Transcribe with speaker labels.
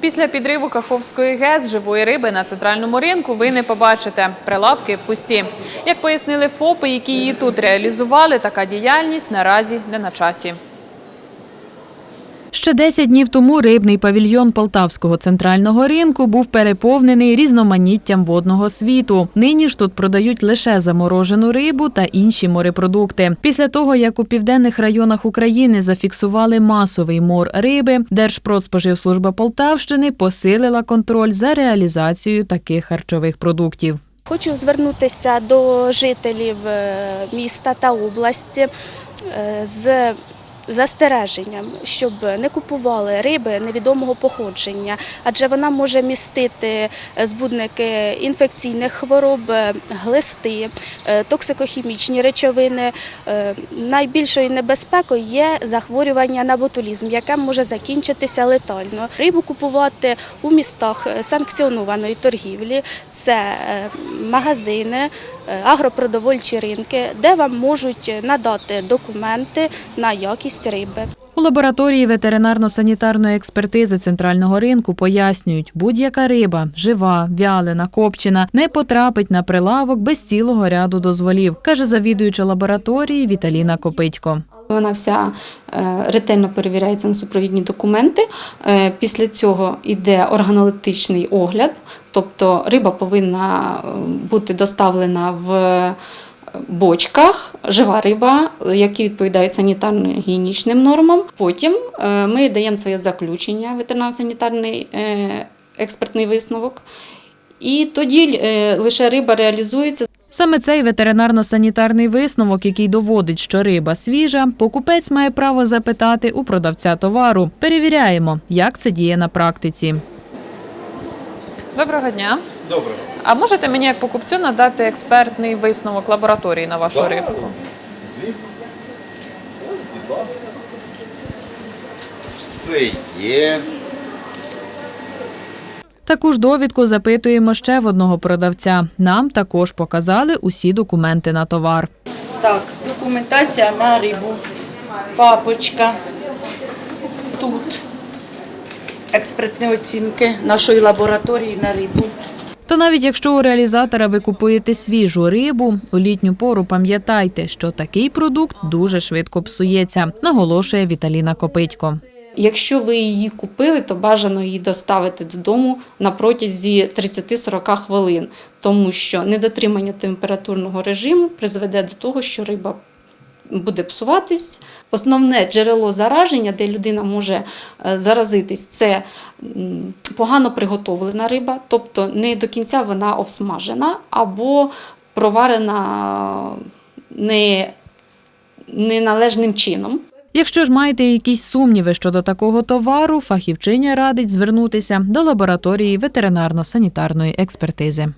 Speaker 1: Після підриву Каховської ГЕС живої риби на центральному ринку ви не побачите. Прилавки пусті. Як пояснили ФОПи, які її тут реалізували, така діяльність наразі не на часі. Ще 10 днів тому рибний павільйон Полтавського центрального ринку був переповнений різноманіттям водного світу. Нині ж тут продають лише заморожену рибу та інші морепродукти. Після того, як у південних районах України зафіксували масовий мор риби, Держпродспоживслужба Полтавщини посилила контроль за реалізацією таких харчових продуктів.
Speaker 2: Хочу звернутися до жителів е, міста та області е, з застереженням, щоб не купували риби невідомого походження, адже вона може містити е, збудники інфекційних хвороб, е, глисти, е, токсикохімічні речовини. Найбільшою небезпекою є захворювання на ботулізм, яке може закінчитися летально. Рибу купувати у містах санкціонованої торгівлі це магазини, агропродовольчі ринки, де вам можуть надати документи на якість риби.
Speaker 1: Лабораторії ветеринарно-санітарної експертизи центрального ринку пояснюють, будь-яка риба жива, вялена, копчена, не потрапить на прилавок без цілого ряду дозволів, каже завідуюча лабораторії Віталіна Копитько.
Speaker 3: Вона вся е, ретельно перевіряється на супровідні документи. Е, Після цього йде органолептичний огляд, тобто риба повинна е, бути доставлена в бочках, жива риба, які відповідають санітарно-гігієнічним нормам. Потім е, ми даємо своє заключення, ветеринарно-санітарний е, експертний висновок. І тоді е, лише риба реалізується
Speaker 1: Саме цей ветеринарно-санітарний висновок, який доводить, що риба свіжа, покупець має право запитати у продавця товару. Перевіряємо, як це діє на практиці. Доброго дня.
Speaker 4: Добре.
Speaker 1: А можете мені як покупцю надати експертний висновок лабораторії на вашу
Speaker 4: Так.
Speaker 1: рибку?
Speaker 4: Звісно. Будь ласка. Все є.
Speaker 1: Таку ж довідку запитуємо ще в одного продавця. Нам також показали усі документи на товар.
Speaker 5: Так, документація на рибу, папочка. Тут експертні оцінки нашої лабораторії на рибу.
Speaker 1: Та навіть якщо у реалізатора ви купуєте свіжу рибу, у літню пору пам'ятайте, що такий продукт дуже швидко псується, наголошує Віталіна Копитько.
Speaker 3: Якщо ви її купили, то бажано її доставити додому на протязі 30-40 хвилин, тому що недотримання температурного режиму призведе до того, що риба буде псуватись. Основне джерело зараження, де людина може е, заразитись, це погано приготовлена риба, тобто не до кінця вона обсмажена або проварена не, неналежним чином.
Speaker 1: Якщо ж маєте якісь сумніви щодо такого товару, фахівчиня радить звернутися до лабораторії ветеринарно-санітарної експертизи.